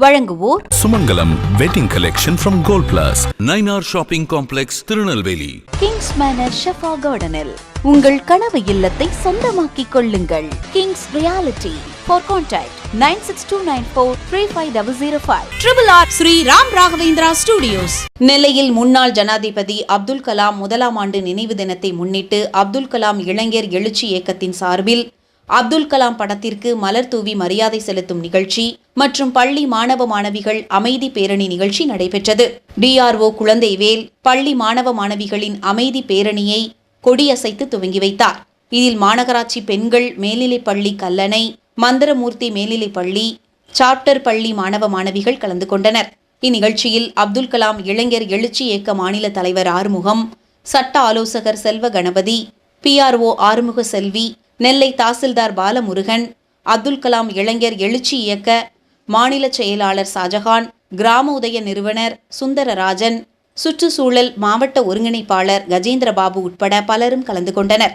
வழங்குவோர் Sumangalam wedding collection from Gold Plus. Nainar shopping complex Tirunelveli Kings Manor Shefa கார்டனில் உங்கள் கனவு இல்லத்தை சொந்தமாக்கிக் கொள்ளுங்கள். Kings Realty for contact nine six two nine four three five double zero five triple R Sri Ram Raghavendra studios நெல்லையில் முன்னாள் ஜனாதிபதி அப்துல் கலாம் முதலாம் ஆண்டு நினைவு தினத்தை முன்னிட்டு அப்துல் கலாம் இளைஞர் எழுச்சி இயக்கத்தின் சார்பில் அப்துல் கலாம் படத்திற்கு மலர் தூவி மரியாதை செலுத்தும் நிகழ்ச்சி மற்றும் பள்ளி மாணவ மாணவிகள் அமைதி பேரணி நிகழ்ச்சி நடைபெற்றது. டிஆர்ஓ குழந்தைவேல் பள்ளி மாணவ மாணவிகளின் அமைதி பேரணியை கொடியசைத்து துவங்கி வைத்தார். இதில் மாநகராட்சி பெண்கள் மேல்நிலைப் பள்ளி கல்லணை மந்திரமூர்த்தி மேல்நிலைப் பள்ளி சாப்டர் பள்ளி மாணவ மாணவிகள் கலந்து கொண்டனர். இந்நிகழ்ச்சியில் அப்துல் கலாம் இளைஞர் எழுச்சி இயக்க மாநில தலைவர் ஆறுமுகம் சட்ட ஆலோசகர் செல்வ கணபதி பிஆர்ஓ ஆறுமுக செல்வி நெல்லை தாசில்தார் பாலமுருகன் அப்துல் கலாம் இளைஞர் எழுச்சி இயக்க மாநில செயலாளர் ஷாஜஹான் கிராம உதய நிறுவனர் சுந்தரராஜன் சுற்றுச்சூழல் மாவட்ட ஒருங்கிணைப்பாளர் கஜேந்திரபாபு உட்பட பலரும் கலந்து கொண்டனர்.